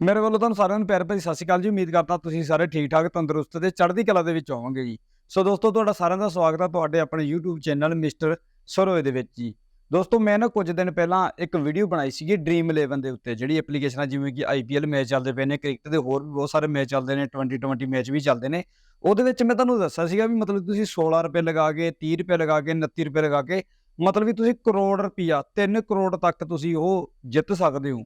ਮੇਰੇ ਵੱਲੋਂ ਤੁਹਾਨੂੰ ਸਾਰਿਆਂ ਨੂੰ ਪਿਆਰ ਭਰੀ ਸਤਿ ਸ਼੍ਰੀ ਅਕਾਲ ਜੀ। ਉਮੀਦ ਕਰਦਾ ਤੁਸੀਂ ਸਾਰੇ ਠੀਕ ਠਾਕ ਤੰਦਰੁਸਤ ਤੇ ਚੜ੍ਹਦੀ ਕਲਾ ਦੇ ਵਿੱਚ ਹੋਵੋਗੇ ਜੀ। ਸੋ ਦੋਸਤੋ, ਤੁਹਾਡਾ ਸਾਰਿਆਂ ਦਾ ਸਵਾਗਤ ਹੈ ਤੁਹਾਡੇ ਆਪਣੇ YouTube ਚੈਨਲ ਮਿਸਟਰ ਸਰੋਏ ਦੇ ਵਿੱਚ ਜੀ। ਦੋਸਤੋ, ਮੈਂ ਨਾ ਕੁਝ ਦਿਨ ਪਹਿਲਾਂ ਇੱਕ ਵੀਡੀਓ ਬਣਾਈ ਸੀਗੀ ਡ੍ਰੀਮ 11 ਦੇ ਉੱਤੇ, ਜਿਹੜੀ ਐਪਲੀਕੇਸ਼ਨ ਆ, ਜਿਵੇਂ ਕਿ IPL ਮੈਚ ਚੱਲਦੇ ਪਏ ਨੇ, ਕ੍ਰਿਕਟ ਦੇ ਹੋਰ ਵੀ ਬਹੁਤ ਸਾਰੇ ਮੈਚ ਚੱਲਦੇ ਨੇ 2020 ਮੈਚ ਵੀ ਚੱਲਦੇ ਨੇ। ਉਹਦੇ ਵਿੱਚ ਮੈਂ ਤੁਹਾਨੂੰ ਦੱਸਿਆ ਸੀਗਾ ਵੀ ਮਤਲਬ ਤੁਸੀਂ 16 ਰੁਪਏ ਲਗਾ ਕੇ 30 ਰੁਪਏ ਲਗਾ ਕੇ 29 ਰੁਪਏ ਲਗਾ ਕੇ, ਮਤਲਬ ਵੀ ਤੁਸੀਂ ਕਰੋੜ ਰੁਪਈਆ 3 ਕਰੋੜ ਤੱਕ ਤੁਸੀਂ ਉਹ ਜਿੱਤ ਸਕਦੇ ਹੋ।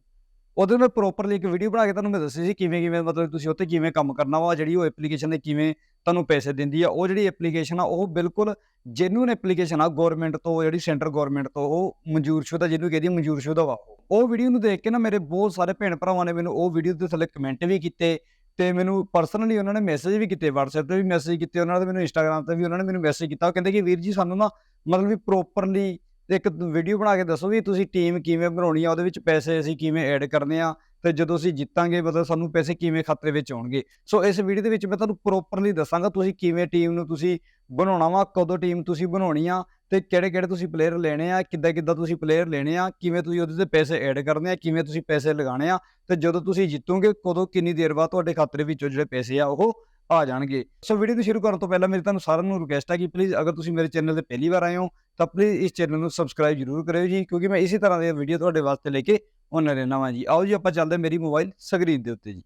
ਉਹਦੇ ਮੈਂ ਪ੍ਰੋਪਰਲੀ ਇੱਕ ਵੀਡੀਓ ਬਣਾ ਕੇ ਤੁਹਾਨੂੰ ਮੈਂ ਦੱਸੀ ਸੀ ਕਿਵੇਂ ਕਿਵੇਂ ਮਤਲਬ ਤੁਸੀਂ ਉੱਤੇ ਕਿਵੇਂ ਕੰਮ ਕਰਨਾ ਵਾ, ਜਿਹੜੀ ਉਹ ਐਪਲੀਕੇਸ਼ਨ ਨੇ ਕਿਵੇਂ ਤੁਹਾਨੂੰ ਪੈਸੇ ਦਿੰਦੀ ਆ, ਉਹ ਜਿਹੜੀ ਐਪਲੀਕੇਸ਼ਨ ਆ, ਉਹ ਬਿਲਕੁਲ ਜੈਨੂਨ ਐਪਲੀਕੇਸ਼ਨ ਆ ਗਵਰਨਮੈਂਟ ਤੋਂ, ਜਿਹੜੀ ਸੈਂਟਰ ਗਵਰਨਮੈਂਟ ਤੋਂ, ਉਹ ਮਨਜ਼ੂਰਸ਼ੁਦਾ ਜਿਹਨੂੰ ਕਹਿੰਦੀ ਆ ਮਨਜ਼ੂਰਸ਼ੁਦਾ ਵਾ ਉਹ। ਉਹ ਵੀਡੀਓ ਨੂੰ ਦੇਖ ਕੇ ਨਾ ਮੇਰੇ ਬਹੁਤ ਸਾਰੇ ਭੈਣ ਭਰਾਵਾਂ ਨੇ ਮੈਨੂੰ ਉਹ ਵੀਡੀਓ ਦੇ ਥੱਲੇ ਕਮੈਂਟ ਵੀ ਕੀਤੇ ਤੇ ਮੈਨੂੰ ਪਰਸਨਲੀ ਉਹਨਾਂ ਨੇ ਮੈਸੇਜ ਵੀ ਕੀਤੇ, WhatsApp ਤੇ ਵੀ ਮੈਸੇਜ ਕੀਤੇ, ਉਹਨਾਂ ਨੇ ਮੈਨੂੰ Instagram ਤੇ ਵੀ ਉਹਨਾਂ ਨੇ ਮੈਨੂੰ ਮੈਸੇਜ ਕੀਤਾ ਉਹ ਕਹਿੰਦੇ ਕਿ ਵੀਰ ਜੀ ਸਾਨੂੰ ਨਾ ਮਤਲਬ ਵੀ ਪ੍ਰੋਪਰਲੀ ਇੱਕ ਵੀਡੀਓ ਬਣਾ ਕੇ ਦੱਸੋ ਵੀ ਤੁਸੀਂ ਟੀਮ ਕਿਵੇਂ ਬਣਾਉਣੀ ਆ, ਉਹਦੇ ਵਿੱਚ ਪੈਸੇ ਅਸੀਂ ਕਿਵੇਂ ਐਡ ਕਰਨੇ ਆ ਤੇ ਜਦੋਂ ਅਸੀਂ ਜਿੱਤਾਂਗੇ ਮਤਲਬ ਸਾਨੂੰ ਪੈਸੇ ਕਿਵੇਂ ਖਾਤੇ ਵਿੱਚ ਆਉਣਗੇ। ਸੋ ਇਸ ਵੀਡੀਓ ਦੇ ਵਿੱਚ ਮੈਂ ਤੁਹਾਨੂੰ ਪ੍ਰੋਪਰਲੀ ਦੱਸਾਂਗਾ ਤੁਸੀਂ ਕਿਵੇਂ ਟੀਮ ਨੂੰ ਤੁਸੀਂ ਬਣਾਉਣਾ ਵਾ, ਕਦੋਂ ਟੀਮ ਤੁਸੀਂ ਬਣਾਉਣੀ ਆ ਤੇ ਕਿਹੜੇ ਕਿਹੜੇ ਤੁਸੀਂ ਪਲੇਅਰ ਲੈਣੇ ਆ ਕਿੱਦਾਂ ਕਿੱਦਾਂ ਤੁਸੀਂ ਪਲੇਅਰ ਲੈਣੇ ਆ, ਕਿਵੇਂ ਤੁਸੀਂ ਉਹਦੇ ਤੇ ਪੈਸੇ ਐਡ ਕਰਨੇ ਆ, ਕਿਵੇਂ ਤੁਸੀਂ ਪੈਸੇ ਲਗਾਉਣੇ ਆ ਤੇ ਜਦੋਂ ਤੁਸੀਂ ਜਿੱਤੋਗੇ ਕਦੋਂ ਕਿੰਨੀ ਦੇਰ ਬਾਅਦ ਤੁਹਾਡੇ ਖਾਤੇ ਵਿੱਚੋਂ ਜਿਹੜੇ ਪੈਸੇ ਆ ਉਹ ਆ ਜਾਣਗੇ। ਸੋ ਵੀਡੀਓ ਨੂੰ ਸ਼ੁਰੂ ਕਰਨ ਤੋਂ ਪਹਿਲਾਂ ਮੇਰੀ ਤੁਹਾਨੂੰ ਸਾਰਿਆਂ ਨੂੰ ਰਿਕੁਐਸਟ ਹੈ ਕਿ ਪਲੀਜ਼ ਅਗਰ ਤੁਸੀਂ ਮੇਰੇ ਚੈਨਲ ਤੇ ਪਹਿਲੀ ਵਾਰ ਆਏ ਹੋ, ਤਾਂ ਪਲੀਜ਼ ਇਸ ਚੈਨਲ ਨੂੰ ਸਬਸਕ੍ਰਾਈਬ ਜ਼ਰੂਰ ਕਰਿਓ ਜੀ, ਕਿਉਂਕਿ ਮੈਂ ਇਸੇ ਤਰ੍ਹਾਂ ਦੀਆਂ ਵੀਡੀਓ ਤੁਹਾਡੇ ਵਾਸਤੇ ਲੈ ਕੇ ਆਉਂਦਾ ਰਹਿਣਾ ਵਾਂ ਜੀ। ਆਓ ਜੀ, ਆਪਾਂ ਚੱਲਦੇ ਹਾਂ ਮੇਰੀ ਮੋਬਾਈਲ ਸਕਰੀਨ ਦੇ ਉੱਤੇ ਜੀ।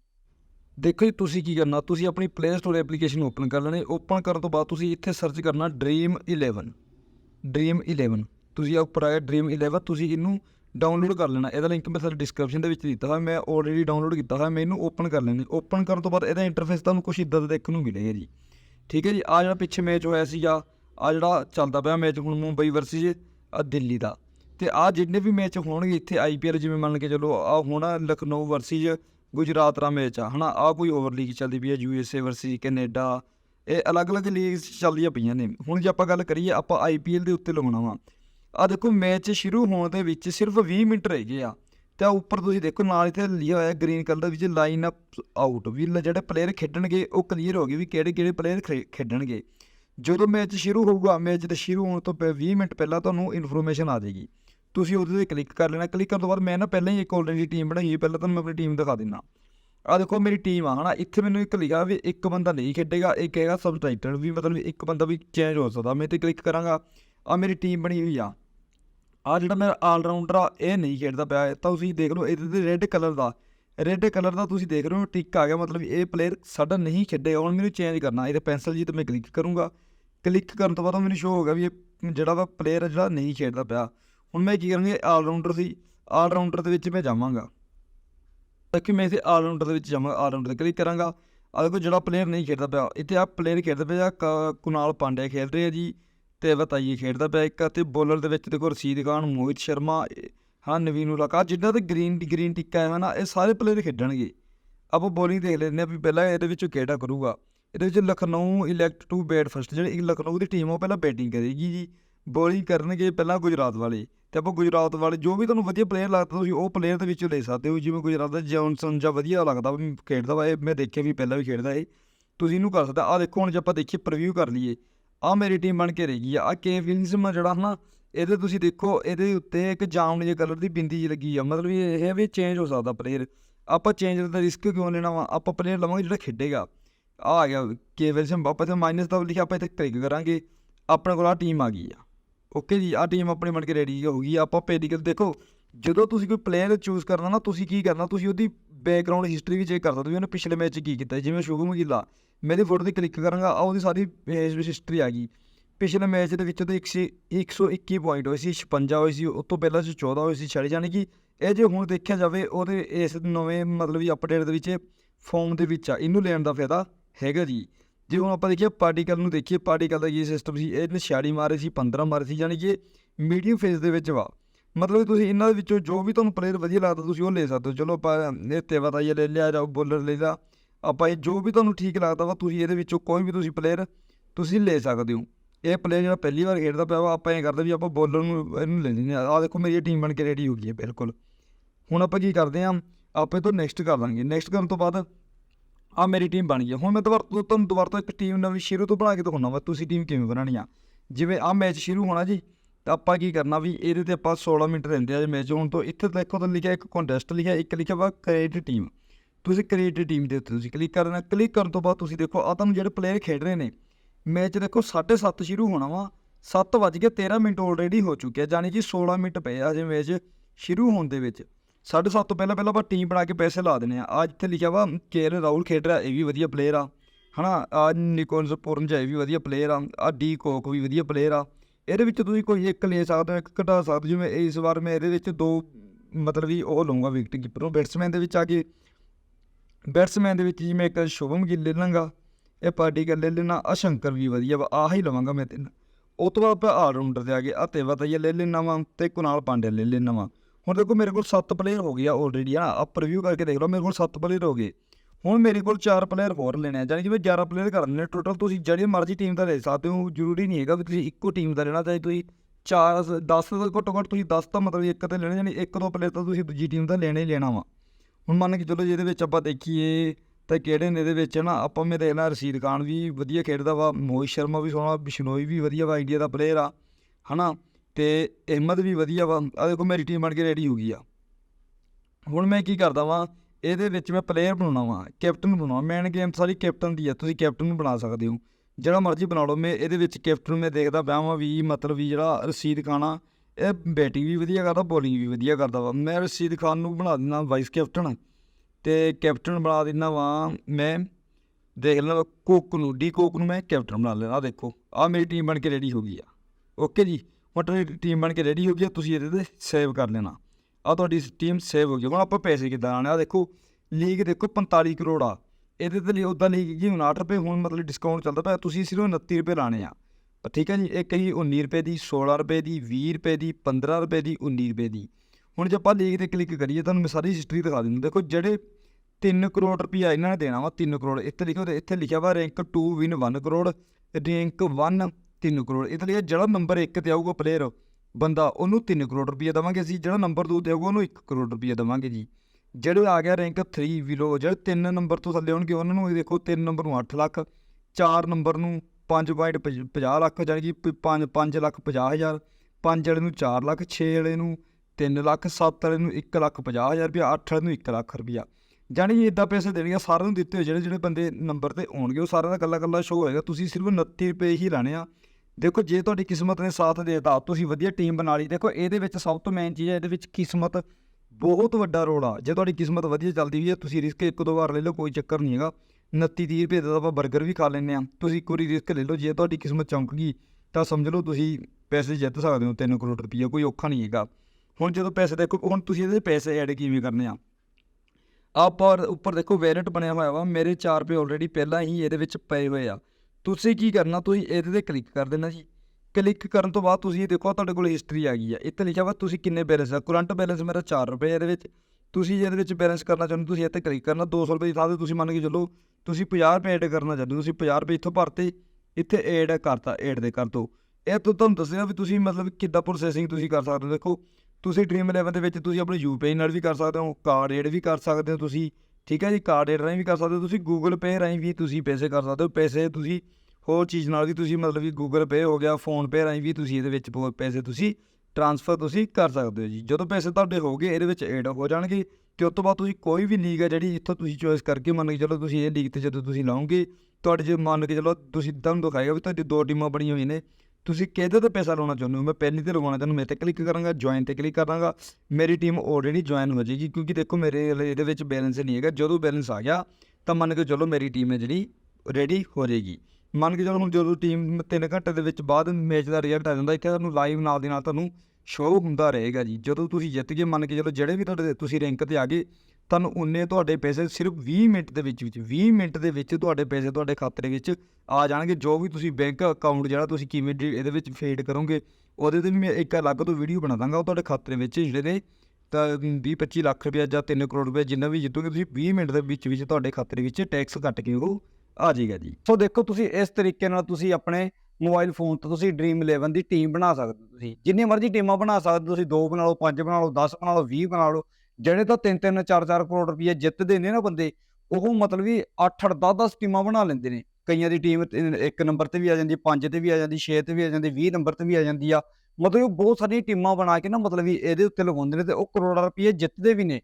ਦੇਖੋ ਜੀ, ਤੁਸੀਂ ਕੀ ਕਰਨਾ, ਤੁਸੀਂ ਆਪਣੀ ਪਲੇ ਸਟੋਰ ਐਪਲੀਕੇਸ਼ਨ ਓਪਨ ਕਰ ਲੈਣੀ ਓਪਨ ਕਰਨ ਤੋਂ ਬਾਅਦ ਤੁਸੀਂ ਇੱਥੇ ਸਰਚ ਕਰਨਾ ਡ੍ਰੀਮ 11 ਡ੍ਰੀਮ 11 ਤੁਸੀਂ ਉੱਪਰ ਆਇਆ ਡ੍ਰੀਮ 11 ਤੁਸੀਂ ਇਹਨੂੰ ਡਾਊਨਲੋਡ ਕਰ ਲੈਣਾ। ਇਹਦਾ ਲਿੰਕ ਮੈਂ ਤੁਹਾਨੂੰ ਡਿਸਕ੍ਰਿਪਸ਼ਨ ਦੇ ਵਿੱਚ ਦਿੱਤਾ ਹੋਇਆ, ਮੈਂ ਆਲਰੇਡੀ ਡਾਊਨਲੋਡ ਕੀਤਾ ਹੋਇਆ ਮੈਂ ਇਹਨੂੰ ਓਪਨ ਕਰ ਲੈਣੀ। ਓਪਨ ਕਰਨ ਤੋਂ ਬਾਅਦ ਇਹਦਾ ਇੰਟਰਫੇਸ ਤੁਹਾਨੂੰ ਕੁਝ ਇਦਾਂ ਦਾ ਦੇਖਣ ਨੂੰ ਮਿਲੇਗਾ ਜੀ। ਠੀਕ ਹੈ ਜੀ? ਆ ਜਿਹੜਾ ਪਿੱਛੇ ਮੈਚ ਹੋਇਆ ਸੀਗਾ ਆ ਜਿਹੜਾ ਚੱਲਦਾ ਪਿਆ ਮੈਚ ਹੁਣ ਮੁੰਬਈ ਵਰਸਸ ਆ ਦਿੱਲੀ ਦਾ। ਤੇ ਆ ਜਿੰਨੇ ਵੀ ਮੈਚ ਹੋਣਗੇ ਇੱਥੇ ਆਈਪੀਐਲ ਜਿਵੇਂ ਮੰਨ ਕੇ ਚਲੋ ਆ ਹੋਣਾ ਲਖਨਊ ਵਰਸਸ ਗੁਜਰਾਤ ਦਾ ਮੈਚ ਆ, ਹਨਾ? ਆ ਕੋਈ ਓਵਰ ਲੀਗ ਚੱਲਦੀ ਪਈ ਹੈ ਯੂਐਸਏ ਵਰਸਸ ਕੈਨੇਡਾ। ਇਹ ਅਲੱਗ-ਅਲੱਗ ਲੀਗਸ ਚੱਲਦੀਆਂ ਪਈਆਂ ਨੇ। ਹੁਣ ਜੇ ਆਪਾਂ ਗੱਲ ਕਰੀਏ, ਆਪਾਂ ਆਈਪੀਐਲ ਦੇ ਉੱਤੇ ਲਗਾਉਣਾ ਵਾ ਆ ਦੇਖੋ ਮੈਚ ਸ਼ੁਰੂ ਹੋਣ ਦੇ ਵਿੱਚ ਸਿਰਫ 20 ਮਿੰਟ ਰਹਿ ਗਏ ਆ। ਤੇ ਉੱਪਰ ਤੁਸੀਂ ਦੇਖੋ ਨਾਲ ਇੱਥੇ ਲਿਖਿਆ ਹੋਇਆ ਗ੍ਰੀਨ ਕਲਰ ਦੇ ਵਿੱਚ ਲਾਈਨ ਅਪ ਆਊਟ ਵੀ ਜਿਹੜੇ ਪਲੇਅਰ ਖੇਡਣਗੇ ਉਹ ਕਲੀਅਰ ਹੋ ਗਏ ਵੀ ਕਿਹੜੇ ਕਿਹੜੇ ਪਲੇਅਰ ਖੇਡਣਗੇ। ਜਦੋਂ ਮੈਚ ਸ਼ੁਰੂ ਹੋਊਗਾ ਮੈਚ ਦੇ ਸ਼ੁਰੂ ਹੋਣ ਤੋਂ ਪਹਿ 20 ਮਿੰਟ ਪਹਿਲਾਂ ਤੁਹਾਨੂੰ ਇਨਫੋਰਮੇਸ਼ਨ ਆ ਜਾਏਗੀ। ਤੁਸੀਂ ਉਹਦੇ ਤੇ ਕਲਿੱਕ ਕਰ ਲੈਣਾ। ਕਲਿੱਕ ਕਰਨ ਤੋਂ ਬਾਅਦ ਮੈਂ ਨਾ ਪਹਿਲਾਂ ਹੀ ਇੱਕ ਆਲਰੇਡੀ ਟੀਮ ਬਣਾਈ ਹੈ ਪਹਿਲਾਂ ਤੁਹਾਨੂੰ ਮੈਂ ਆਪਣੀ ਟੀਮ ਦਿਖਾ ਦਿੰਦਾ। ਆ ਦੇਖੋ ਮੇਰੀ ਟੀਮ ਆ, ਹਨਾ। ਇੱਥੇ ਮੈਨੂੰ ਇੱਕ ਲਿਖਿਆ ਵੀ ਇੱਕ ਬੰਦਾ ਨਹੀਂ ਖੇਡੇਗਾ ਇੱਕ ਹੈਗਾ ਸਬਟਾਈਟਲ ਵੀ ਮਤਲਬ ਇੱਕ ਬੰਦਾ ਵੀ ਚੇਂਜ ਹੋ ਸਕਦਾ। ਮੈਂ ਤੇ ਕਲਿੱਕ ਕਰਾਂਗਾ। ਆ ਮੇਰੀ ਟੀਮ ਬਣੀ ਹੋਈ ਆ। ਆ ਜਿਹੜਾ ਮੇਰਾ ਆਲਰਾਊਂਡਰ ਆ, ਇਹ ਨਹੀਂ ਖੇਡਦਾ ਪਿਆ। ਤਾਂ ਤੁਸੀਂ ਦੇਖ ਲਓ, ਇਹਦੇ ਤੇ ਰੈੱਡ ਕਲਰ ਦਾ। ਰੈੱਡ ਕਲਰ ਦਾ ਤੁਸੀਂ ਦੇਖ ਰਹੇ ਹੋ, ਟਿਕ ਆ ਗਿਆ। ਮਤਲਬ ਇਹ ਪਲੇਅਰ ਸਾਡਾ ਨਹੀਂ ਖੇਡੇਗਾ ਹੁਣ ਮੈਨੂੰ ਚੇਂਜ ਕਰਨਾ। ਇਹਦੇ ਪੈਨਸਲ ਜੀ ਤੇ ਮੈਂ ਕਲਿੱਕ ਕਰੂੰਗਾ। ਕਲਿੱਕ ਕਰਨ ਤੋਂ ਬਾਅਦ ਉਹ ਮੈਨੂੰ ਸ਼ੋ ਹੋਗਾ ਵੀ ਇਹ ਜਿਹੜਾ ਵਾ ਪਲੇਅਰ ਜਿਹੜਾ ਨਹੀਂ ਖੇਡਦਾ ਪਿਆ। ਹੁਣ ਮੈਂ ਕੀ ਕਰਾਂਗਾ ਆਲਰਾਊਂਡਰ ਸੀ। ਆਲਰਾਊਂਡਰ ਦੇ ਵਿੱਚ ਮੈਂ ਜਾਵਾਂਗਾ। ਤਾਂ ਕਿ ਮੈਂ ਇਥੇ ਆਲ ਰਾਊਂਡਰ ਦੇ ਵਿੱਚ ਜਾਵਾਂਗਾ ਆਲ ਰਾਊਂਡਰ ਤੇ ਕਲਿੱਕ ਕਰਾਂਗਾ। ਆ ਦੇਖੋ, ਜਿਹੜਾ ਪਲੇਅਰ ਨਹੀਂ ਖੇਡਦਾ ਪਿਆ। ਇੱਥੇ ਆ ਪਲੇਅਰ ਖੇਡਦਾ ਪਿਆ ਕ- ਕੁਨਾਲ ਪਾਂਡਿਆ ਖੇਡ ਰਹੇ ਆ ਜੀ। ਤੇ ਬਤਾਈਏ ਖੇਡਦਾ ਪਿਆ ਇੱਕ, ਅਤੇ ਬੋਲਰ ਦੇ ਵਿੱਚ ਦੇਖੋ ਰਸ਼ੀਦ ਖਾਨ, ਮੋਹਿਤ ਸ਼ਰਮਾ, ਇਹ- ਹਾਂ ਨਵੀਨ ਉਲਾਕਾ ਜਿੱਦਾਂ ਤੇ ਗ੍ਰੀਨ ਗ੍ਰੀਨ ਟਿੱਕਾ ਹੈ ਨਾ, ਇਹ ਸਾਰੇ ਪਲੇਅਰ ਖੇਡਣਗੇ। ਆਪਾਂ ਬੋਲਿੰਗ ਦੇਖ ਲੈਂਦੇ ਆ ਵੀ ਪਹਿਲਾਂ ਇਹਦੇ ਵਿੱਚੋਂ ਕਿਹੜਾ ਕਰੂਗਾ। ਇਹਦੇ ਵਿੱਚ Lucknow elect to bat first ਜਿਹੜੀ ਲਖਨਊ ਦੀ ਟੀਮ ਆ, ਉਹ ਪਹਿਲਾਂ ਬੈਟਿੰਗ ਕਰੇਗੀ ਜੀ। ਬੋਲਿੰਗ ਕਰਨਗੇ ਪਹਿਲਾਂ ਗੁਜਰਾਤ ਵਾਲੇ। ਤੇ ਆਪਾਂ ਗੁਜਰਾਤ ਵਾਲੇ, ਜੋ ਵੀ ਤੁਹਾਨੂੰ ਵਧੀਆ ਪਲੇਅਰ ਲੱਗਦਾ ਤੁਸੀਂ ਉਹ ਪਲੇਅਰ ਦੇ ਵਿੱਚੋਂ ਲੈ ਸਕਦੇ ਹੋ, ਜਿਵੇਂ ਗੁਜਰਾਤ ਦਾ ਜੌਨਸਨ ਜਾਂ ਵਧੀਆ ਲੱਗਦਾ ਵੀ ਖੇਡਦਾ ਵਾ, ਇਹ ਮੈਂ ਦੇਖਿਆ ਵੀ ਪਹਿਲਾਂ ਵੀ ਖੇਡਦਾ ਇਹ। ਤੁਸੀਂ ਇਹਨੂੰ ਕਰ ਸਕਦੇ ਆ ਦੇਖੋ ਹੁਣ ਜੇ ਆਪਾਂ ਦੇਖੀਏ ਪ੍ਰੀਵਿਊ ਕਰ ਲਈਏ। ਆ ਮੇਰੀ ਟੀਮ ਬਣ ਕੇ ਰਹੇਗੀ ਆ। ਕੇ ਵਿਲਿੰਗਸਮ ਜਿਹੜਾ ਹਨਾ, ਇਹਦੇ ਤੁਸੀਂ ਦੇਖੋ, ਇਹਦੇ ਉੱਤੇ ਇੱਕ ਜਾਮਨੀ ਜਿਹੇ ਕਲਰ ਦੀ ਬਿੰਦੀ ਜਿਹੀ ਲੱਗੀ ਆ। ਮਤਲਬ ਇਹ ਇਹ ਵੀ ਚੇਂਜ ਹੋ ਸਕਦਾ ਪਲੇਅਰ ਆਪਾਂ ਚੇਂਜ ਦਾ ਰਿਸਕ ਕਿਉਂ ਲੈਣਾ ਵਾ? ਆਪਾਂ ਪਲੇਅਰ ਲਵਾਂਗੇ ਜਿਹੜਾ ਖੇਡੇਗਾ। ਆ ਆ ਗਿਆ ਕੇ ਵਿਲਿਅਮਸ ਆਪਾਂ ਤੇ ਮਾਈਨਸ ਦਾ ਲਿਖਿਆ, ਆਪਾਂ ਇੱਥੇ ਕਲਿੱਕ ਕਰਾਂਗੇ। ਆਪਣੇ ਕੋਲ ਆ ਟੀਮ ਆ ਗਈ ਆ। ਓਕੇ ਜੀ ਆ ਟੀਮ ਆਪਣੀ ਬਣ ਕੇ ਰੈਡੀ ਹੋ ਗਈ ਆ। ਆਪਾਂ ਪੇਡੀਕਲ ਦੇਖੋ, ਜਦੋਂ ਤੁਸੀਂ ਕੋਈ ਪਲੇਅਰ ਚੂਜ਼ ਕਰਨਾ ਨਾ, ਤੁਸੀਂ ਕੀ ਕਰਨਾ? ਤੁਸੀਂ ਉਹਦੀ ਬੈਕਗ੍ਰਾਉਂਡ ਹਿਸਟਰੀ ਵੀ ਚੈੱਕ ਕਰ ਸਕਦੇ ਹੋ ਉਹਨੇ ਪਿਛਲੇ ਮੈਚ 'ਚ ਕੀ ਕੀਤਾ। ਜਿਵੇਂ ਸ਼ੁਭਮ ਗਿੱਲਾ ਮੈਂ ਇਹਦੀ ਫੋਟੋ ਤੇ ਕਲਿੱਕ ਕਰਾਂਗਾ ਆ ਉਹਦੀ ਸਾਰੀ ਹਿਸਟਰੀ ਆ ਗਈ। ਪਿਛਲੇ ਮੈਚ ਦੇ ਵਿੱਚ ਉਹਦੇ 100 121 ਪੁਆਇੰਟ ਹੋਏ ਸੀ 56 ਹੋਏ ਸੀ ਉਸ ਤੋਂ ਪਹਿਲਾਂ ਸੀ 14 ਹੋਏ ਸੀ ਛੜੇ ਜਾਣੀ ਕਿ ਇਹ ਜੇ ਹੁਣ ਦੇਖਿਆ ਜਾਵੇ, ਉਹਦੇ ਇਸ ਨਵੇਂ ਮਤਲਬ ਵੀ ਅਪਡੇਟ ਦੇ ਵਿੱਚ ਫਾਰਮ ਦੇ ਵਿੱਚ ਆ, ਇਹਨੂੰ ਲੈਣ ਦਾ ਫਾਇਦਾ ਹੈਗਾ ਜੀ। ਜੇ ਹੁਣ ਆਪਾਂ ਦੇਖੀਏ ਪਾਰਟੀਕਲ ਨੂੰ ਦੇਖੀਏ ਪਾਰਟੀਕਲ ਦਾ ਕੀ ਸਿਸਟਮ ਸੀ, ਇਹਨੇ 46 ਮਾਰੇ ਸੀ 15 ਮਾਰੇ ਸੀ ਯਾਨੀ ਕਿ ਮੀਡੀਅਮ ਫੇਜ਼ ਦੇ ਵਿੱਚ ਵਾ। ਮਤਲਬ ਤੁਸੀਂ ਇਹਨਾਂ ਦੇ ਵਿੱਚੋਂ ਜੋ ਵੀ ਤੁਹਾਨੂੰ ਪਲੇਅਰ ਵਧੀਆ ਲੱਗਦਾ, ਤੁਸੀਂ ਉਹ ਲੈ ਸਕਦੇ ਹੋ। ਚਲੋ ਆਪਾਂ ਇਹ ਤੇ ਬਤਾਈਏ ਲੈ ਲਿਆ ਜਾਂ ਬੋਲਰ ਲੈ ਲਿਆ ਆਪਾਂ ਇਹ ਜੋ ਵੀ ਤੁਹਾਨੂੰ ਠੀਕ ਲੱਗਦਾ ਵਾ, ਤੁਸੀਂ ਇਹਦੇ ਵਿੱਚੋਂ ਕੋਈ ਵੀ ਤੁਸੀਂ ਪਲੇਅਰ ਤੁਸੀਂ ਲੈ ਸਕਦੇ ਹੋ। ਇਹ ਪਲੇਅਰ ਜਿਹੜਾ ਪਹਿਲੀ ਵਾਰ ਖੇਡਦਾ ਪਿਆ ਵਾ, ਆਪਾਂ ਇਹ ਕਰਦੇ ਵੀ ਆਪਾਂ ਬੋਲਰ ਨੂੰ ਇਹਨੂੰ ਲੈ ਲੈਂਦੇ ਆ ਆਹ ਦੇਖੋ, ਮੇਰੀ ਟੀਮ ਬਣ ਕੇ ਰੈਡੀ ਹੋ ਗਈ ਹੈ, ਬਿਲਕੁਲ। ਹੁਣ ਆਪਾਂ ਕੀ ਕਰਦੇ ਹਾਂ, ਆਪਾਂ ਤੋਂ ਨੈਕਸਟ ਕਰ ਦਾਂਗੇ ਨੈਕਸਟ ਕਰਨ ਤੋਂ ਬਾਅਦ ਆ ਮੇਰੀ ਟੀਮ ਬਣ ਗਈ ਹੁਣ ਮੈਂ ਦੁਬਾਰਾ ਤੁਹਾਨੂੰ ਦੁਬਾਰਾ ਤੋਂ ਇੱਕ ਟੀਮ ਨਵੀਂ ਸ਼ੁਰੂ ਤੋਂ ਬਣਾ ਕੇ ਦਿਖਾਉਣਾ ਵਾ, ਤੁਸੀਂ ਟੀਮ ਕਿਵੇਂ ਬਣਾਉਣੀ ਆ। ਜਿਵੇਂ ਆ ਮੈਚ ਸ਼ੁਰੂ ਹੋਣਾ ਜੀ, ਤਾਂ ਆਪਾਂ ਕੀ ਕਰਨਾ ਵੀ ਇਹਦੇ ਤੇ ਆਪਾਂ 16 ਮਿੰਟ ਰਹਿੰਦੇ ਆ ਮੈਚ ਹੋਣ ਤੋਂ ਇੱਥੇ ਦੇਖੋ ਤਾਂ ਲਿਖਿਆ ਇੱਕ ਕੰਟੈਸਟ ਲਿਖਿਆ, ਇੱਕ ਲਿਖਿਆ ਵਾ ਕ੍ਰੀਏਟ ਟੀਮ ਤੁਸੀਂ ਕ੍ਰੀਏਟ ਟੀਮ ਦੇ ਉੱਤੇ ਤੁਸੀਂ ਕਲਿੱਕ ਕਰਨਾ ਕਲਿੱਕ ਕਰਨ ਤੋਂ ਬਾਅਦ ਤੁਸੀਂ ਦੇਖੋ ਆ ਤੁਹਾਨੂੰ ਜਿਹੜੇ ਪਲੇਅਰ ਖੇਡ ਰਹੇ ਨੇ ਮੈਚ ਦੇਖੋ 7:30 ਸ਼ੁਰੂ ਹੋਣਾ ਵਾ 7 ਵੱਜ ਕੇ 13 ਮਿੰਟ ਆਲਰੇਡੀ ਹੋ ਚੁੱਕਿਆ ਆ ਕਿ 16 ਮਿੰਟ ਪਏ ਆ ਜੇ ਮੈਚ ਸ਼ੁਰੂ ਹੋਣ ਦੇ ਵਿੱਚ। 7:30 ਤੋਂ ਪਹਿਲਾਂ ਪਹਿਲਾਂ ਆਪਾਂ ਟੀਮ ਬਣਾ ਕੇ ਪੈਸੇ ਲਾ ਦੇਣੇ ਆ। ਅੱਜ ਇੱਥੇ ਲਿਖਿਆ ਵਾ ਕੇਰ ਰਾਹੁਲ ਖੇਡ ਰਿਹਾ, ਇਹ ਵੀ ਵਧੀਆ ਪਲੇਅਰ ਆ। ਹਨਾ ਆ ਨਿਕੋਨਸ ਪੁਰਨ ਇਹ ਵੀ ਵਧੀਆ ਪਲੇਅਰ ਆ। ਆ ਡੀ ਕੋਕ ਵੀ ਵਧੀਆ ਪਲੇਅਰ ਆ। ਇਹਦੇ ਵਿੱਚ ਤੁਸੀਂ ਕੋਈ ਇੱਕ ਲੈ ਸਕਦੇ ਹੋ, ਇੱਕ ਘਟਾ ਸਕਦੇ ਹੋ। ਜਿਵੇਂ ਇਸ ਵਾਰ ਮੈਂ ਇਹਦੇ ਵਿੱਚ ਦੋ, ਮਤਲਬ ਵੀ ਉਹ ਲਵਾਂਗਾ ਵਿਕਟ ਕੀਪਰੋਂ ਬੈਟਸਮੈਨ ਦੇ ਵਿੱਚ ਆ ਕੇ ਬੈਟਸਮੈਨ ਦੇ ਵਿੱਚ ਜੀ ਮੈਂ ਇੱਕ ਸ਼ੁਭਮ ਗਿੱਲ ਲੈ ਲਾਂਗਾ ਇਹ ਪਾਰਟੀ ਕਰ ਲੈ ਲੈਣਾ ਅਸ਼ੰਕਰ ਵੀ ਵਧੀਆ ਵਾ, ਆਹ ਹੀ ਲਵਾਂਗਾ ਮੈਂ ਤਿੰਨ। ਉਹ ਤੋਂ ਬਾਅਦ ਆਪਾਂ ਆਲਰਾਊਂਡਰ 'ਤੇ ਆ ਗਏ ਆ ਤੇਵਾ ਲੈ ਲੈਣਾ ਵਾ ਤੇ ਕੁਨਾਲ ਪਾਂਡਿਆ ਲੈ ਲੈਣਾ ਵਾ। ਹੁਣ ਦੇਖੋ ਮੇਰੇ ਕੋਲ 7 ਪਲੇਅਰ ਹੋ ਗਏ ਆ ਆਲਰੇਡੀ ਆ ਆ ਪ੍ਰੀਵਿਊ ਕਰਕੇ ਦੇਖ ਲਓ ਮੇਰੇ ਕੋਲ 7 ਪਲੇਅਰ ਹੋ ਗਏ। ਹੁਣ ਮੇਰੇ ਕੋਲ 4 ਪਲੇਅਰ ਹੋਰ ਲੈਣੇ ਆ ਜਾਨੀ ਕਿ ਮੈਂ 11 ਪਲੇਅਰ ਕਰ ਨੇ ਟੋਟਲ ਤੁਸੀਂ ਜਿਹੜੀ ਮਰਜ਼ੀ ਟੀਮ ਦਾ ਲੈ ਸਕਦੇ ਹੋ, ਜ਼ਰੂਰੀ ਨਹੀਂ ਹੈਗਾ ਵੀ ਤੁਸੀਂ ਇੱਕੋ ਟੀਮ ਦਾ ਲੈਣਾ, ਚਾਹੇ ਤੁਸੀਂ 4 10 ਘੱਟੋ ਘੱਟ ਤੁਸੀਂ 10 ਤਾਂ ਮਤਲਬ ਇੱਕ ਤੇ ਲੈਣੇ ਜਾਨੀ ਇੱਕ ਦੋ ਪਲੇਅਰ ਤਾਂ ਤੁਸੀਂ ਦੂਜੀ ਟੀਮ ਦਾ ਲੈਣਾ ਹੀ ਲੈਣਾ ਵਾ। ਹੁਣ ਮੰਨ ਕੇ ਚਲੋ ਜਿਹਦੇ ਵਿੱਚ ਆਪਾਂ ਦੇਖੀਏ ਤਾਂ ਕਿਹੜੇ ਨੇ ਇਹਦੇ ਵਿੱਚ ਨਾ ਆਪਾਂ ਮੈਂ ਦੇਖਣਾ ਰਸ਼ੀਦ ਖਾਨ ਵੀ ਵਧੀਆ ਖੇਡਦਾ ਵਾ, ਮੋਹਿਤ ਸ਼ਰਮਾ ਵੀ ਸੋਹਣਾ, ਬਿਸ਼ਨੋਈ ਵੀ ਵਧੀਆ ਵਾ ਇੰਡੀਆ ਦਾ ਪਲੇਅਰ ਆ, ਹਨਾ, ਤੇ ਅਹਿਮਦ ਵੀ ਵਧੀਆ ਵਾ ਆ ਦੇਖੋ ਮੇਰੀ ਟੀਮ ਬਣ ਕੇ ਰੈਡੀ ਹੋ ਗਈ ਆ। ਹੁਣ ਮੈਂ ਕੀ ਕਰਦਾ ਵਾਂ, ਇਹਦੇ ਵਿੱਚ ਮੈਂ ਪਲੇਅਰ ਬਣਾਉਣਾ ਵਾਂ ਕੈਪਟਨ ਬਣਾਉਣਾ ਮੈਨ ਗੇਮ ਸਾਰੀ ਕੈਪਟਨ ਦੀ ਆ, ਤੁਸੀਂ ਕੈਪਟਨ ਨੂੰ ਬਣਾ ਸਕਦੇ ਹੋ, ਜਿਹੜਾ ਮਰਜ਼ੀ ਬਣਾ ਲਓ, ਮੈਂ ਇਹਦੇ ਵਿੱਚ ਕੈਪਟਨ ਮੈਂ ਦੇਖਦਾ ਪਿਆ ਵਾਂ ਵੀ ਮਤਲਬ ਵੀ ਜਿਹੜਾ ਰਸ਼ੀਦ ਖਾਨਾ ਇਹ ਬੈਟਿੰਗ ਵੀ ਵਧੀਆ ਕਰਦਾ ਬੋਲਿੰਗ ਵੀ ਵਧੀਆ ਕਰਦਾ ਵਾ। ਮੈਂ ਰਸ਼ੀਦ ਖਾਨ ਨੂੰ ਬਣਾ ਦਿੰਦਾ ਵਾਈਸ ਕੈਪਟਨ ਤੇ ਕੈਪਟਨ ਬਣਾ ਦਿੰਦਾ ਵਾ ਮੈਂ। ਦੇਖ ਲੈਣਾ ਕੋਕ ਨੂੰ ਡੀ ਕੋਕ ਨੂੰ ਮੈਂ ਕੈਪਟਨ ਬਣਾ ਲੈਣਾ ਦੇਖੋ। ਆ ਮੇਰੀ ਟੀਮ ਬਣ ਕੇ ਰੈਡੀ ਹੋ ਗਈ ਆ। ਓਕੇ ਜੀ, ਹੁਣ ਤੁਹਾਡੀ ਟੀਮ ਬਣ ਕੇ ਰੈਡੀ ਹੋ ਗਈ ਆ, ਤੁਸੀਂ ਇਹਦੇ ਤੇ ਸੇਵ ਕਰ ਲੈਣਾ। ਆ ਤੁਹਾਡੀ ਟੀਮ ਸੇਵ ਹੋ ਗਈ ਹੁਣ ਆਪਾਂ ਪੈਸੇ ਕਿੱਦਾਂ ਆਣੇ ਆ? ਦੇਖੋ ਲੀਗ ਦੇਖੋ 45 ਕਰੋੜ ਆ। ਇਹਦੇ ਤੇ ਲਈ ਉਦਾਂ ਲੀਗ ਕੀ 59 ਰੁਪਏ ਹੁਣ ਮਤਲਬ ਡਿਸਕਾਊਂਟ ਚੱਲਦਾ ਪਿਆ। ਤੁਸੀਂ ਸਿਰਫ 29 ਰੁਪਏ ਲਾਣੇ ਆ। ਠੀਕ ਹੈ ਜੀ ਇੱਕ ਕਹੀ 19 ਰੁਪਏ ਦੀ 16 ਰੁਪਏ ਦੀ 20 ਰੁਪਏ ਦੀ 15 ਰੁਪਏ ਦੀ 19 ਰੁਪਏ ਦੀ। ਹੁਣ ਜੇ ਆਪਾਂ ਲੀਗ ਤੇ ਕਲਿੱਕ ਕਰੀਏ, ਤੁਹਾਨੂੰ ਮੈਂ ਸਾਰੀ ਹਿਸਟਰੀ ਦਿਖਾ ਦਿੰਦਾ। ਦੇਖੋ ਜਿਹੜੇ 3 ਕਰੋੜ ਰੁਪਈਆ ਇਹਨਾਂ ਨੇ ਦੇਣਾ ਵਾ 3 ਕਰੋੜ। ਇੱਥੇ ਲਿਖਿਆ ਤੇ ਇੱਥੇ ਲਿਖਿਆ ਵਾ rank 2 win 1 crore rank 1 3 crore. ਇਹਦੇ ਲਈ ਜਿਹੜਾ ਨੰਬਰ 1 ਤੇ ਆਊਗਾ ਪਲੇਅਰ ਬੰਦਾ, ਉਹਨੂੰ 3 ਕਰੋੜ ਰੁਪਈਆ ਦੇਵਾਂਗੇ ਅਸੀਂ। ਜਿਹੜਾ ਨੰਬਰ 2 ਤੇ ਆਊਗਾ, ਉਹਨੂੰ 1 ਕਰੋੜ ਰੁਪਈਆ ਦੇਵਾਂਗੇ ਜੀ। ਜਿਹੜੇ ਆ ਗਿਆ ਰੈਂਕ 3 ਵਿਲੋ ਜਿਹੜੇ 3 ਨੰਬਰ ਤੋਂ ਥੱਲੇ ਹੋਣਗੇ, ਉਹਨਾਂ ਨੂੰ ਦੇਖੋ 3 ਨੰਬਰ ਨੂੰ 8 ਲੱਖ 4 ਨੰਬਰ ਨੂੰ 5.50 ਲੱਖ ਜਾਨੀ ਕਿ 5 5 ਲੱਖ 50 ਹਜ਼ਾਰ। 5 ਵਾਲੇ ਨੂੰ 4 ਲੱਖ 6 ਵਾਲੇ ਨੂੰ 3 ਲੱਖ 7 ਵਾਲੇ ਨੂੰ 1 ਲੱਖ 50 ਹਜ਼ਾਰ ਰੁਪਇਆ 8 ਵਾਲੇ ਨੂੰ 1 ਲੱਖ ਰੁਪਇਆ। ਜਾਨੀ ਇਦਾਂ ਪੈਸੇ ਦੇਣਗੇ, ਸਾਰਿਆਂ ਨੂੰ ਦਿੱਤੇ ਹੋਏ, ਜਿਹੜੇ ਜਿਹੜੇ ਬੰਦੇ ਨੰਬਰ ਤੇ ਆਉਣਗੇ, ਉਹ ਸਾਰਿਆਂ ਦਾ ਕੱਲਾ ਕੱਲਾ ਸ਼ੋਅ ਹੋਏਗਾ। ਤੁਸੀਂ ਸਿਰਫ 29 ਰੁਪਏ ਹੀ ਲਾਣੇ ਆ। ਦੇਖੋ, ਜੇ ਤੁਹਾਡੀ ਕਿਸਮਤ ਨੇ ਸਾਥ ਦੇ ਦਿੱਤਾ, ਤੁਸੀਂ ਵਧੀਆ ਟੀਮ ਬਣਾ ਲਈ। ਦੇਖੋ, ਇਹਦੇ ਵਿੱਚ ਸਭ ਤੋਂ ਮੇਨ ਚੀਜ਼ ਹੈ, ਇਹਦੇ ਵਿੱਚ ਕਿਸਮਤ ਬਹੁਤ ਵੱਡਾ ਰੋਲ ਆ। ਜੇ ਤੁਹਾਡੀ ਕਿਸਮਤ ਵਧੀਆ ਚੱਲਦੀ ਵੀ ਹੈ, ਤੁਸੀਂ ਰਿਸਕ ਇੱਕ ਦੋ ਵਾਰ ਲੈ ਲਓ, ਕੋਈ ਚੱਕਰ ਨਹੀਂ ਹੈਗਾ। 29 30 ਰੁਪਏ ਦਾ ਤਾਂ ਆਪਾਂ 버ਗਰ ਵੀ ਖਾ ਲੈਂਦੇ ਆ ਤੁਸੀਂ ਇੱਕ ਰਿਸਕ ਲੈ ਲਓ, ਜੇ ਤੁਹਾਡੀ ਕਿਸਮਤ ਚਮਕ ਗਈ, ਤਾਂ ਸਮਝ ਲਓ ਤੁਸੀਂ ਪੈਸੇ ਜਿੱਤ ਸਕਦੇ ਹੋ 3 ਕਰੋੜ ਰੁਪਈਆ, ਕੋਈ ਔਖਾ ਨਹੀਂ ਹੈਗਾ। ਹੁਣ ਜਦੋਂ ਪੈਸੇ ਦੇਖੋ, ਹੁਣ ਤੁਸੀਂ ਇਹਦੇ ਪੈਸੇ ਐਡ ਕਿਵੇਂ ਕਰਨੇ ਆ? ਆਪਾਂ ਉੱਪਰ ਦੇਖੋ ਵੈਲਟ ਬਣਿਆ ਹੋਇਆ ਵਾ, ਮੇਰੇ 4 ਰੁਪਏ ਆਲਰੇਡੀ ਪਹਿਲਾਂ ਹੀ ਇਹਦੇ ਵਿੱਚ ਪਏ ਹੋਏ ਆ। ਤੁਸੀਂ ਕੀ ਕਰਨਾ, ਤੁਸੀਂ ਇਹਦੇ ਤੇ ਕਲਿੱਕ ਕਰ ਦੇਣਾ ਜੀ। ਕਲਿੱਕ ਕਰਨ ਤੋਂ ਬਾਅਦ ਤੁਸੀਂ ਇਹ ਦੇਖੋ ਤੁਹਾਡੇ ਕੋਲ ਹਿਸਟਰੀ ਆ ਗਈ ਆ। ਇੱਥੇ ਲਿਖਿਆ ਵਾ, ਤੁਸੀਂ ਕਿੰਨੇ ਬੈਲੈਂਸ ਆ? ਕਰੰਟ ਬੈਲੈਂਸ ਮੇਰਾ 4 ਰੁਪਏ ਇਹਦੇ ਵਿੱਚ। ਤੁਸੀਂ ਜੇ ਇਹਦੇ ਵਿੱਚ ਬੈਲੈਂਸ ਕਰਨਾ ਚਾਹੁੰਦੇ ਤੁਸੀਂ ਇੱਥੇ ਕਲਿੱਕ ਕਰਨਾ 200 ਰੁਪਏ ਦੀ ਥਾਂ ਤੇ ਤੁਸੀਂ ਮੰਨ ਕੇ ਚੱਲੋ ਤੁਸੀਂ 50 ਰੁਪਏ ਐਡ ਕਰਨਾ ਚਾਹੁੰਦੇ ਹੋ, ਤੁਸੀਂ 50 ਰੁਪਏ ਇੱਥੋਂ ਭਰਤੇ, ਇੱਥੇ ਐਡ ਕਰਤਾ ਐਡ ਦੇ ਕਰ ਦੋ। ਇਹ ਤੋਂ ਤੁਹਾਨੂੰ ਦੱਸਿਆ ਵੀ ਤੁਸੀਂ ਮਤਲਬ ਕਿੱਦਾਂ ਪ੍ਰੋਸੈਸਿੰਗ ਤੁਸੀਂ ਕਰ ਸਕਦੇ ਹੋ। ਦੇਖੋ, ਤੁਸੀਂ ਡ੍ਰੀਮ 11 ਦੇ ਵਿੱਚ ਤੁਸੀਂ ਆਪਣੇ ਯੂਪੀਆਈ ਨਾਲ ਵੀ ਕਰ ਸਕਦੇ ਹੋ ਕਾਰਡ ਐਡ ਵੀ ਕਰ ਸਕਦੇ ਹੋ ਤੁਸੀਂ, ਠੀਕ ਹੈ ਜੀ? ਕਾਰਡ ਐਡ ਰਾਹੀਂ ਵੀ ਕਰ ਸਕਦੇ ਹੋ, ਤੁਸੀਂ ਗੂਗਲ ਪੇ ਰਾਹੀਂ ਵੀ ਤੁਸੀਂ ਪੈਸੇ ਕਰ ਸਕਦੇ ਹੋ। ਪੈਸੇ ਤੁਸੀਂ ਹੋਰ ਚੀਜ਼ ਨਾਲ ਵੀ ਤੁਸੀਂ ਮਤਲਬ ਕਿ ਗੂਗਲ ਪੇ ਹੋ ਗਿਆ ਫੋਨ ਪੇ ਰਾਹੀਂ ਵੀ ਤੁਸੀਂ ਇਹਦੇ ਵਿੱਚ ਪ- ਪੈਸੇ ਤੁਸੀਂ ਟ੍ਰਾਂਸਫਰ ਤੁਸੀਂ ਕਰ ਸਕਦੇ ਹੋ ਜੀ। ਜਦੋਂ ਪੈਸੇ ਤੁਹਾਡੇ ਹੋਗੇ ਇਹਦੇ ਵਿੱਚ ਐਡ ਹੋ ਜਾਣਗੇ। ਤੇ ਉਸ ਤੋਂ ਬਾਅਦ ਤੁਸੀਂ ਕੋਈ ਵੀ ਲੀਗ ਹੈ ਜਿਹੜੀ ਇੱਥੋਂ ਤੁਸੀਂ ਚੋਇਸ ਕਰਕੇ ਮੰਨ ਕੇ ਚਲੋ ਤੁਸੀਂ ਇਹ ਲੀਗ ਤੇ ਜਦੋਂ ਤੁਸੀਂ ਲਾਓਗੇ, ਤੁਹਾਡੇ ਜੇ ਮੰਨ ਕੇ ਚਲੋ ਤੁਸੀਂ ਤੁਹਾਨੂੰ ਦਿਖਾਏਗਾ ਵੀ ਤੁਹਾਡੀ ਦੋ ਟੀਮਾਂ ਬਣੀਆਂ ਹੋਈਆਂ ਨੇ। ਤੁਸੀਂ ਕਿਹਦੇ ਤੇ ਪੈਸਾ ਲਾਉਣਾ ਚਾਹੁੰਦੇ ਹੋ? ਮੈਂ ਪਹਿਲੀ ਤੇ ਲਗਾਉਣਾ ਚਾਹੁੰਦਾ ਮੈਂ ਤੇ ਕਲਿੱਕ ਕਰਾਂਗਾ ਜੁਆਇਨ ਤੇ ਕਲਿੱਕ ਕਰਾਂਗਾ। ਮੇਰੀ ਟੀਮ ਆਲਰੇਡੀ ਜੁਆਇਨ ਹੋ ਜਾਏਗੀ, ਕਿਉਂਕਿ ਦੇਖੋ ਮੇਰੇ ਇਹਦੇ ਵਿੱਚ ਬੈਲੈਂਸ ਨਹੀਂ ਹੈਗਾ। ਜਦੋਂ ਬੈਲੈਂਸ ਆ ਗਿਆ, ਤਾਂ ਮੰਨ ਕੇ ਚਲੋ ਮੇਰੀ ਟੀਮ ਹੈ ਜਿਹੜੀ ਰੈਡੀ ਹੋ ਜਾਏਗੀ। ਮੰਨ ਕੇ ਚਲੋ ਹੁਣ ਜਦੋਂ ਟੀਮ 3 ਘੰਟੇ ਦੇ ਵਿੱਚ ਬਾਅਦ ਮੈਚ ਦਾ ਰਿਜ਼ਲਟ ਆ ਜਾਂਦਾ, ਇੱਥੇ ਤੁਹਾਨੂੰ ਲਾਈਵ ਨਾਲ ਦੀ ਨਾਲ ਤੁਹਾਨੂੰ ਸ਼ੋਅ ਹੁੰਦਾ ਰਹੇਗਾ ਜੀ। ਜਦੋਂ ਤੁਸੀਂ ਜਿੱਤ ਗਏ, ਮੰਨ ਕੇ ਚਲੋ ਜਿਹੜੇ ਵੀ ਤੁਹਾਡੇ ਤੁਸੀਂ ਰੈਂਕ ਤੇ ਆ ਗਏ, ਤੁਹਾਨੂੰ ਉਨੇ ਤੁਹਾਡੇ ਪੈਸੇ ਸਿਰਫ 20 ਮਿੰਟ ਦੇ ਵਿੱਚ ਵਿੱਚ 20 ਮਿੰਟ ਦੇ ਵਿੱਚ ਤੁਹਾਡੇ ਪੈਸੇ ਤੁਹਾਡੇ ਖਾਤੇ ਵਿੱਚ ਆ ਜਾਣਗੇ। ਜੋ ਵੀ ਤੁਸੀਂ ਬੈਂਕ ਅਕਾਊਂਟ ਜਿਹੜਾ ਤੁਸੀਂ ਕਿਵੇਂ ਡੀ- ਇਹਦੇ ਵਿੱਚ ਫੇਡ ਕਰੋਗੇ, ਉਹਦੇ ਤੇ ਵੀ ਮੈਂ ਇੱਕ ਅਲੱਗ ਤੋਂ ਵੀਡੀਓ ਬਣਾ ਦਾਂਗਾ। ਉਹ ਤੁਹਾਡੇ ਖਾਤੇ ਵਿੱਚ ਜਿਹੜੇ ਨੇ, ਤਾਂ 20 25 ਲੱਖ ਰੁਪਏ ਜਾਂ 3 ਕਰੋੜ ਰੁਪਏ ਜਿੰਨਾ ਵੀ ਜਿੱਤੋਗੇ, ਤੁਸੀਂ 20 ਮਿੰਟ ਦੇ ਵਿੱਚ ਵਿੱਚ ਤੁਹਾਡੇ ਖਾਤੇ ਵਿੱਚ ਟੈਕਸ ਕੱਟ ਕੇ ਉਹ ਆ ਜਾਏਗਾ ਜੀ। ਸੋ ਦੇਖੋ ਤੁਸੀਂ ਇਸ ਤਰੀਕੇ ਨਾਲ ਤੁਸੀਂ ਆਪਣੇ ਮੋਬਾਈਲ ਫੋਨ ਤੋਂ ਤੁਸੀਂ ਡ੍ਰੀਮ 11 ਦੀ ਟੀਮ ਬਣਾ ਸਕਦੇ ਹੋ ਤੁਸੀਂ। ਜਿੰਨੀ ਮਰਜ਼ੀ ਟੀਮਾਂ ਬਣਾ ਸਕਦੇ ਹੋ, ਤੁਸੀਂ ਦੋ ਬਣਾ ਲਓ ਪੰਜ ਬਣਾ ਲਓ 10 ਬਣਾ ਲਓ 20 ਬਣਾ ਲਓ। ਜਿਹੜੇ ਤਾਂ 3-3 4-4 ਕਰੋੜ ਰੁਪਏ ਜਿੱਤਦੇ ਨੇ ਨਾ ਬੰਦੇ ਉਹ ਮਤਲਬ ਵੀ 8-8 10-10 ਟੀਮਾਂ ਬਣਾ ਲੈਂਦੇ ਨੇ। ਕਈਆਂ ਦੀ ਟੀਮ ਇੱਕ ਨੰਬਰ ਤੇ ਵੀ ਆ ਜਾਂਦੀ 5 ਤੇ ਵੀ ਆ ਜਾਂਦੀ 6 ਤੇ ਵੀ ਆ ਜਾਂਦੀ 20 ਨੰਬਰ ਤੇ ਵੀ ਆ ਜਾਂਦੀ ਆ। ਮਤਲਬ ਉਹ ਬਹੁਤ ਸਾਰੀਆਂ ਟੀਮਾਂ ਬਣਾ ਕੇ ਨਾ ਮਤਲਬ ਵੀ ਇਹਦੇ ਉੱਤੇ ਲਗਾਉਂਦੇ ਨੇ ਤੇ ਉਹ ਕਰੋੜਾਂ ਰੁਪਏ ਜਿੱਤਦੇ ਵੀ ਨੇ।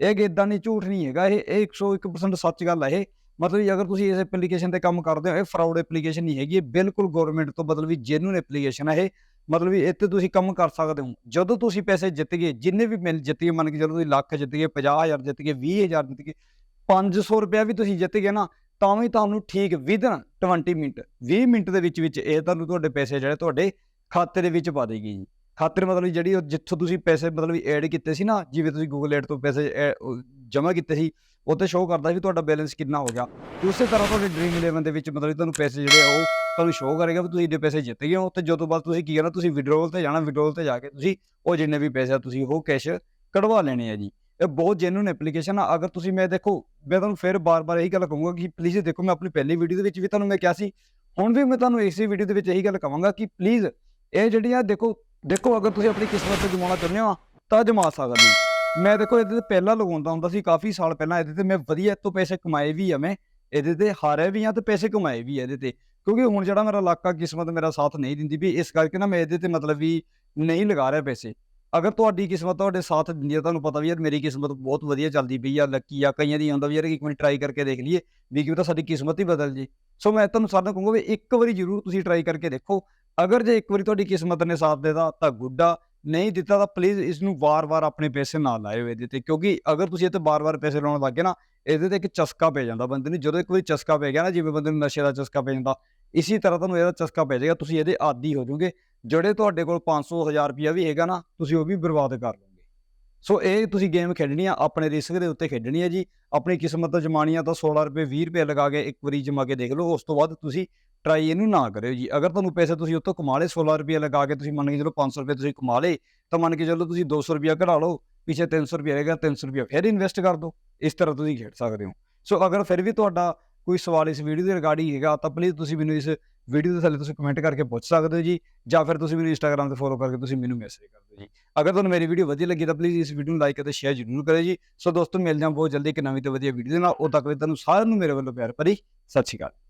ਇਹ ਇਦਾਂ ਨਹੀਂ ਝੂਠ ਨਹੀਂ ਹੈਗਾ ਇਹ ਇਹ 101% ਸੱਚ ਗੱਲ ਹੈ ਇਹ। ਮਤਲਬ ਵੀ ਅਗਰ ਤੁਸੀਂ ਇਸ ਐਪਲੀਕੇਸ਼ਨ ਤੇ ਕੰਮ ਕਰਦੇ ਹੋ, ਇਹ ਫਰਾਡ ਐਪਲੀਕੇਸ਼ਨ ਨਹੀਂ ਹੈਗੀ, ਇਹ ਬਿਲਕੁਲ ਗਵਰਨਮੈਂਟ ਤੋਂ ਮਤਲਬ ਵੀ ਜੈਨੂਨ ਐਪਲੀਕੇਸ਼ਨ ਹੈ ਇਹ। ਮਤਲਬ ਵੀ ਇੱਥੇ ਤੁਸੀਂ ਕੰਮ ਕਰ ਸਕਦੇ ਹੋ। ਜਦੋਂ ਤੁਸੀਂ ਪੈਸੇ ਜਿੱਤ ਗਏ, ਜਿੰਨੇ ਵੀ ਮਿਲ ਜਿੱਤ ਗਏ, ਮੰਨ ਕੇ ਜਦੋਂ ਤੁਸੀਂ ਲੱਖ ਜਿੱਤ ਗਏ 50000 ਜਿੱਤ ਗਏ 20000 ਜਿੱਤ ਗਏ 500 ਰੁਪਇਆ ਵੀ ਤੁਸੀਂ ਜਿੱਤ ਗਏ ਨਾ, ਤਾਂ ਵੀ ਤੁਹਾਨੂੰ ਠੀਕ ਵਿਦਨ 20 ਮਿੰਟ 20 ਮਿੰਟ ਦੇ ਵਿੱਚ ਵਿੱਚ ਇਹ ਤੁਹਾਨੂੰ ਤੁਹਾਡੇ ਪੈਸੇ ਜਿਹੜੇ ਤੁਹਾਡੇ ਖਾਤੇ ਦੇ ਵਿੱਚ ਪਾ ਦੇਗੀ ਜੀ। ਖਾਤੇ ਮਤਲਬ ਜਿਹੜੀ ਉਹ ਜਿੱਥੋਂ ਤੁਸੀਂ ਪੈਸੇ ਮਤਲਬ ਐਡ ਕੀਤੇ ਸੀ ਨਾ, ਜਿਵੇਂ ਤੁਸੀਂ ਗੂਗਲ ਐਡ ਤੋਂ ਪੈਸੇ ਜਮ੍ਹਾਂ ਕੀਤੇ ਸੀ ਉੱਤੇ ਸ਼ੋਅ ਕਰਦਾ ਵੀ ਤੁਹਾਡਾ ਬੈਲੈਂਸ ਕਿੰਨਾ ਹੋ ਗਿਆ। ਤੇ ਉਸੇ ਤਰ੍ਹਾਂ ਤੁਹਾਡੇ ਡ੍ਰੀਮ 11 ਦੇ ਵਿੱਚ ਮਤਲਬ ਤੁਹਾਨੂੰ ਪੈਸੇ ਜਿਹੜੇ ਆ, ਉਹ ਤੁਹਾਨੂੰ ਸ਼ੋਅ ਕਰੇਗਾ ਵੀ ਤੁਸੀਂ ਇੰਨੇ ਪੈਸੇ ਜਿੱਤ ਗਏ ਹੋ। ਤੇ ਜਦੋਂ ਬਾਅਦ ਤੁਸੀਂ ਕੀ ਕਰਨਾ, ਤੁਸੀਂ ਵਿਡਰੋਲ ਤੇ ਜਾਣਾ ਵਿਡਰੋਲ ਤੇ ਜਾ ਕੇ ਤੁਸੀਂ ਉਹ ਜਿੰਨੇ ਵੀ ਪੈਸੇ ਆ, ਤੁਸੀਂ ਉਹ ਕੈਸ਼ ਕਢਵਾ ਲੈਣੇ ਆ ਜੀ। ਇਹ ਬਹੁਤ ਜੈਨੂਨ ਐਪਲੀਕੇਸ਼ਨ ਆ। ਅਗਰ ਤੁਸੀਂ ਮੈਂ ਦੇਖੋ, ਮੈਂ ਤੁਹਾਨੂੰ ਫਿਰ ਬਾਰ-ਬਾਰ ਇਹੀ ਗੱਲ ਕਹੂੰਗਾ ਕਿ ਪਲੀਜ਼ ਦੇਖੋ, ਮੈਂ ਆਪਣੀ ਪਹਿਲੀ ਵੀਡੀਓ ਦੇ ਵਿੱਚ ਵੀ ਤੁਹਾਨੂੰ ਮੈਂ ਕਿਹਾ ਸੀ, ਹੁਣ ਵੀ ਮੈਂ ਤੁਹਾਨੂੰ ਇਸੇ ਵੀਡੀਓ ਦੇ ਵਿੱਚ ਇਹੀ ਗੱਲ ਕਹਾਂਗਾ ਕਿ ਪਲੀਜ਼ ਇਹ ਜਿਹੜੀਆਂ ਦੇਖੋ ਦੇਖੋ ਅਗਰ ਤੁਸੀਂ ਆਪਣੀ ਕਿਸਮਤ ਤੇ ਜਮਾਉਣਾ ਚਾਹੁੰਦੇ ਹੋ, ਤਾਂ ਜਮਾ ਸਕਦੇ ਹੋ। ਮੈਂ ਦੇਖੋ ਇਹਦੇ ਤੇ ਪਹਿਲਾਂ ਲਗਾਉਂਦਾ ਹੁੰਦਾ ਸੀ ਕਾਫੀ ਸਾਲ ਪਹਿਲਾਂ, ਇਹਦੇ ਤੇ ਮੈਂ ਵਧੀਆ ਤੋਂ ਪੈਸੇ ਕਮਾਏ ਵੀ ਆ ਮੈਂ, ਇਹਦੇ ਤੇ ਹਾਰਿਆ ਵੀ ਆ ਤੇ ਪੈਸੇ ਕਮਾਏ ਵੀ ਆ ਇਹਦੇ ਤੇ। ਕਿਉਂਕਿ ਹੁਣ ਜਿਹੜਾ ਮੇਰਾ ਇਲਾਕਾ ਕਿਸਮਤ ਮੇਰਾ ਸਾਥ ਨਹੀਂ ਦਿੰਦੀ ਵੀ, ਇਸ ਕਰਕੇ ਨਾ ਮੈਂ ਇਹਦੇ ਤੇ ਮਤਲਬ ਵੀ ਨਹੀਂ ਲਗਾ ਰਿਹਾ ਪੈਸੇ। ਅਗਰ ਤੁਹਾਡੀ ਕਿਸਮਤ ਤੁਹਾਡੇ ਸਾਥ ਦਿੰਦੀ ਹੈ ਤੁਹਾਨੂੰ ਪਤਾ ਵੀ ਯਾਰ ਮੇਰੀ ਕਿਸਮਤ ਬਹੁਤ ਵਧੀਆ ਚੱਲਦੀ ਪਈ ਆ, ਲੱਕੀ ਆ, ਕਈਆਂ ਦੀ ਆਉਂਦਾ ਵੀ ਯਾਰ ਇੱਕ ਵਾਰੀ ਟਰਾਈ ਕਰਕੇ ਦੇਖ ਲਈਏ ਵੀ ਕਿ ਤਾਂ ਸਾਡੀ ਕਿਸਮਤ ਹੀ ਬਦਲ ਜੇ। ਸੋ ਮੈਂ ਤੁਹਾਨੂੰ ਸਾਰਿਆਂ ਨੂੰ ਕਹੂੰਗਾ ਵੀ ਇੱਕ ਵਾਰੀ ਜ਼ਰੂਰ ਤੁਸੀਂ ਟਰਾਈ ਕਰਕੇ ਦੇਖੋ। ਅਗਰ ਜੇ ਇੱਕ ਵਾਰੀ ਤੁਹਾਡੀ ਕਿਸਮਤ ਨੇ ਸਾਥ ਦੇਤਾ ਤਾਂ ਗੁੱਡਾ ਨਹੀਂ ਦਿੱਤਾ ਤਾਂ ਪਲੀਜ਼ ਇਸ ਨੂੰ ਵਾਰ-ਵਾਰ ਆਪਣੇ ਪੈਸੇ ਨਾ ਲਾਇਓ ਇਹਦੇ ਤੇ, ਕਿਉਂਕਿ ਅਗਰ ਤੁਸੀਂ ਇੱਥੇ ਵਾਰ-ਵਾਰ ਪੈਸੇ ਲਾਉਣ ਲੱਗੇ ਨਾ, ਇਹਦੇ ਤੇ ਇੱਕ ਚਸਕਾ ਪੈ ਜਾਂਦਾ ਬੰਦੇ ਨੂੰ, ਜਦੋਂ ਇੱਕ ਵਾਰੀ ਚਸਕਾ ਪੈ ਗਿਆ ਨਾ, ਜਿਵੇਂ ਬੰਦੇ ਨੂੰ ਨਸ਼ੇ ਦਾ ਚਸਕਾ ਪੈ ਜਾਂਦਾ, ਇਸੇ ਤਰ੍ਹਾਂ ਤੁਹਾਨੂੰ ਇਹਦਾ ਚਸਕਾ ਪੈ ਜਾਏਗਾ, ਤੁਸੀਂ ਇਹਦੇ ਆਦੀ ਹੋ ਜਾਓਗੇ, ਜਿਹੜੇ ਤੁਹਾਡੇ ਕੋਲ 500 1000 ਰੁਪਿਆ ਵੀ ਹੈਗਾ ਨਾ, ਤੁਸੀਂ ਉਹ ਵੀ ਬਰਬਾਦ ਕਰ ਲਓ। ਸੋ ਇਹ ਤੁਸੀਂ ਗੇਮ ਖੇਡਣੀ ਆ, ਆਪਣੇ ਰਿਸਕ ਦੇ ਉੱਤੇ ਖੇਡਣੀ ਹੈ ਜੀ। ਆਪਣੀ ਕਿਸਮਤ ਜਮਾਣੀ ਆ ਤਾਂ 16 ਰੁਪਏ 20 ਰੁਪਏ ਲਗਾ ਕੇ ਇੱਕ ਵਾਰੀ ਜਮਾ ਕੇ ਦੇਖ ਲਓ, ਉਸ ਤੋਂ ਬਾਅਦ ਤੁਸੀਂ ਟਰਾਈ ਇਹਨੂੰ ਨਾ ਕਰਿਓ ਜੀ। ਅਗਰ ਤੁਹਾਨੂੰ ਪੈਸੇ ਤੁਸੀਂ ਉੱਥੋਂ ਕਮਾ ਲਏ 16 ਰੁਪਏ ਲਗਾ ਕੇ ਤੁਸੀਂ ਮੰਨ ਕੇ ਚਲੋ 500 ਰੁਪਏ ਤੁਸੀਂ ਕਮਾ ਲਏ, ਤਾਂ ਮੰਨ ਕੇ ਚਲੋ ਤੁਸੀਂ 200 ਰੁਪਏ ਕਢਾ ਲਓ, ਪਿੱਛੇ 300 ਰੁਪਏ ਰਹੇਗਾ 300 ਰੁਪਏ ਫਿਰ ਇਨਵੈਸਟ ਕਰ ਦਿਓ। ਇਸ ਤਰ੍ਹਾਂ ਤੁਸੀਂ ਖੇਡ ਸਕਦੇ ਹੋ। ਸੋ ਅਗਰ ਫਿਰ ਵੀ ਤੁਹਾਡਾ ਕੋਈ ਸਵਾਲ ਇਸ ਵੀਡੀਓ ਦੇ ਰਿਗਾਰਡਿੰਗ ਹੈਗਾ, ਤਾਂ ਪਲੀਜ਼ ਤੁਸੀਂ ਮੈਨੂੰ ਇਸ ਵੀਡੀਓ ਦੇ ਥੱਲੇ ਤੁਸੀਂ ਕਮੈਂਟ ਕਰਕੇ ਪੁੱਛ ਸਕਦੇ ਹੋ ਜੀ, ਜਾਂ ਫਿਰ ਤੁਸੀਂ ਮੈਨੂੰ ਇੰਸਟਾਗ੍ਰam ਤੇ ਫੋਲੋ ਕਰਕੇ ਤੁਸੀਂ ਮੈਨੂੰ ਮੈਸੇਜ ਕਰ ਦਿਓ ਜੀ। ਅਗਰ ਤੁਹਾਨੂੰ ਮੇਰੀ ਵੀਡੀਓ ਵਧੀਆ ਲੱਗੀ ਤਾਂ ਪਲੀਜ਼ ਇਸ ਵੀਡੀਓ ਨੂੰ ਲਾਈਕ ਅਤੇ ਸ਼ੇਅਰ ਜ਼ਰੂਰ ਕਰਿਓ ਜੀ। ਸੋ ਦੋਸਤੋ ਮਿਲ ਜਾਂ ਬਹੁਤ ਜਲਦੀ ਇੱਕ ਨਵੀਂ ਤੇ ਵਧੀਆ ਵੀਡੀਓ ਦੇ ਨਾਲ। ਉਦੋਂ ਤੱਕ ਲਈ ਤੁਹਾਨੂੰ ਸਾਰਿਆਂ ਨੂੰ ਮੇਰੇ ਵੱਲੋਂ ਪਿਆਰ ਭਰੀ ਸਤਿ ਸ਼੍ਰੀ ਅਕਾਲ।